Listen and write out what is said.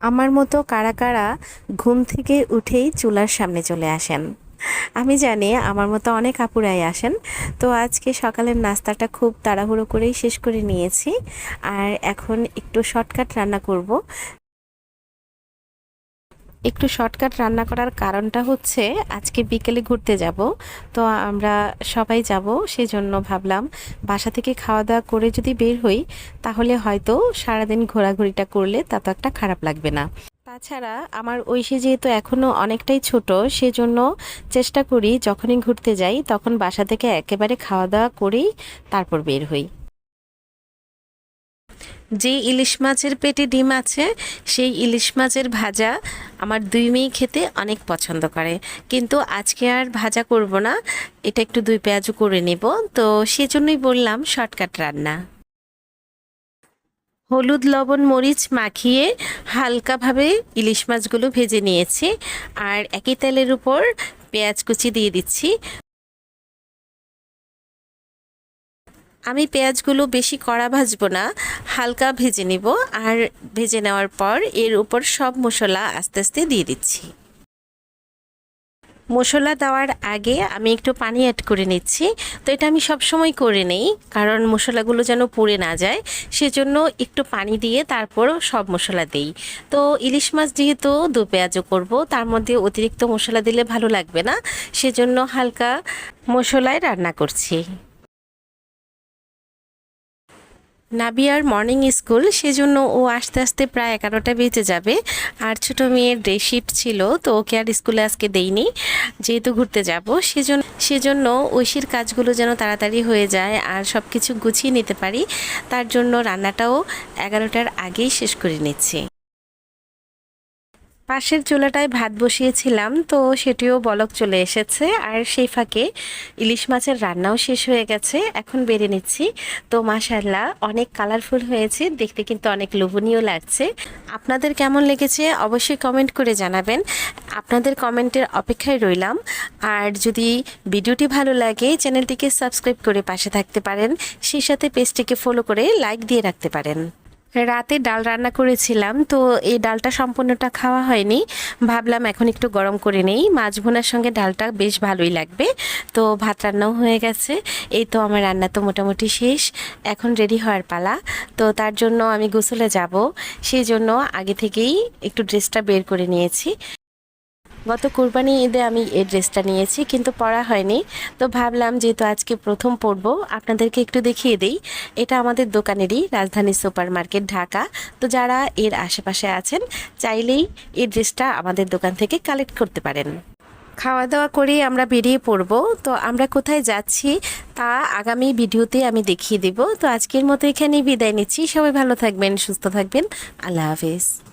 আমার মতো কারা কারা ঘুম থেকে উঠেই চুলার সামনে চলে আসেন। আমি জানি আমার মতো অনেক আপুরাই আসেন, তো আজকে সকালের নাস্তাটা খুব তাড়াহুড়ো করেই শেষ করে নিয়েছি। আর এখন একটু শর্টকাট রান্না করব একটু শর্টকাট রান্না করার কারণটা হচ্ছে আজকে বিকেলে ঘুরতে যাব। তো আমরা সবাই যাব, সেজন্য ভাবলাম বাসা থেকে খাওয়া দাওয়া করে যদি বের হই, তাহলে হয়তো সারাদিন ঘোরাঘুরিটা করলে তা তো একটা খারাপ লাগবে না। তাছাড়া আমার ঐশী যেহেতু এখনও অনেকটাই ছোট, সেজন্য চেষ্টা করি যখনই ঘুরতে যাই, তখন বাসা থেকে একেবারে খাওয়া দাওয়া করেই তারপর বের হই। যে ইলিশ মাছের পেটে ডিম আছে, সেই ইলিশ মাছের ভাজা আমার দুই মেয়ে খেতে অনেক পছন্দ করে। কিন্তু আজকে আর ভাজা করব না, এটা একটু দুই পেঁয়াজও করে নেব। তো সেজন্যই বললাম শর্টকাট রান্না। হলুদ, লবণ, মরিচ মাখিয়ে হালকাভাবে ইলিশ মাছগুলো ভেজে নিয়েছি। আর একই তেলের উপর পেঁয়াজ কুচি দিয়ে দিচ্ছি। আমি পেঁয়াজগুলো বেশি কড়া ভাজবো না, হালকা ভেজে নিব আর ভেজে নেওয়ার পর এর উপর সব মশলা আস্তে আস্তে দিয়ে দিচ্ছি। মশলা দেওয়ার আগে আমি একটু পানি অ্যাড করে নিচ্ছি। তো এটা আমি সব সময় করে নেই, কারণ মশলাগুলো যেন পুড়ে না যায়, সেজন্য একটু পানি দিয়ে তারপর সব মশলা দেই। তো ইলিশ মাছ যেহেতু দু পেঁয়াজও করব, তার মধ্যে অতিরিক্ত মশলা দিলে ভালো লাগবে না, সেজন্য হালকা মশলায় রান্না করছি। নাবিয়ার মর্নিং স্কুল, সেজন্য ও আস্তে আস্তে প্রায় এগারোটা বেজে যাবে। আর ছোটো মেয়ের ডে শিফট ছিল, তো ওকে আর স্কুলে আজকে দেইনি। যেহেতু ঘুরতে যাব সেজন্য সেজন্য ঐশীর কাজগুলো যেন তাড়াতাড়ি হয়ে যায় আর সব কিছু গুছিয়ে নিতে পারি, তার জন্য রান্নাটাও এগারোটার আগেই শেষ করে নিচ্ছি। পাশের চুলাটায় ভাত বসিয়েছিলাম, তো সেটিও বলক চলে এসেছে। আর সেই ফাঁকে ইলিশ মাছের রান্নাও শেষ হয়ে গেছে, এখন বেড়ে নিচ্ছি। তো মাশাল্লাহ অনেক কালারফুল হয়েছে, দেখতে কিন্তু অনেক লোভনীয় লাগছে। আপনাদের কেমন লেগেছে অবশ্যই কমেন্ট করে জানাবেন। আপনাদের কমেন্টের অপেক্ষায় রইলাম। আর যদি ভিডিওটি ভালো লাগে, চ্যানেলটিকে সাবস্ক্রাইব করে পাশে থাকতে পারেন। সেই সাথে পেজটিকে ফলো করে লাইক দিয়ে রাখতে পারেন। রাতে ডাল রান্না করেছিলাম, তো এই ডালটা সম্পূর্ণটা খাওয়া হয়নি। ভাবলাম এখন একটু গরম করে নেই। মাছ ভুনার সঙ্গে ডালটা বেশ ভালোই লাগবে। তো ভাত রান্নাও হয়ে গেছে। এই তো আমার রান্না তো মোটামুটি শেষ। এখন রেডি হওয়ার পালা। তো তার জন্য আমি গোসলে যাব। সেই জন্য আগে থেকেই একটু ড্রেসটা বের করে নিয়েছি। গত কোরবানি ঈদে আমি এই ড্রেসটা নিয়েছি, কিন্তু পরা হয়নি। তো ভাবলাম যেহেতু আজকে প্রথম পরবো, আপনাদেরকে একটু দেখিয়ে দিই। এটা আমাদের দোকানেরই রাজধানী সুপার মার্কেট ঢাকা। তো যারা এর আশেপাশে আছেন, চাইলেই এই ড্রেসটা আমাদের দোকান থেকে কালেক্ট করতে পারেন। খাওয়া দাওয়া করেই আমরা বেরিয়ে পড়ব। তো আমরা কোথায় যাচ্ছি, তা আগামী ভিডিওতে আমি দেখিয়ে দেব। তো আজকের মতো এখানেই বিদায় নিচ্ছি। সবাই ভালো থাকবেন, সুস্থ থাকবেন। আল্লাহ হাফিজ।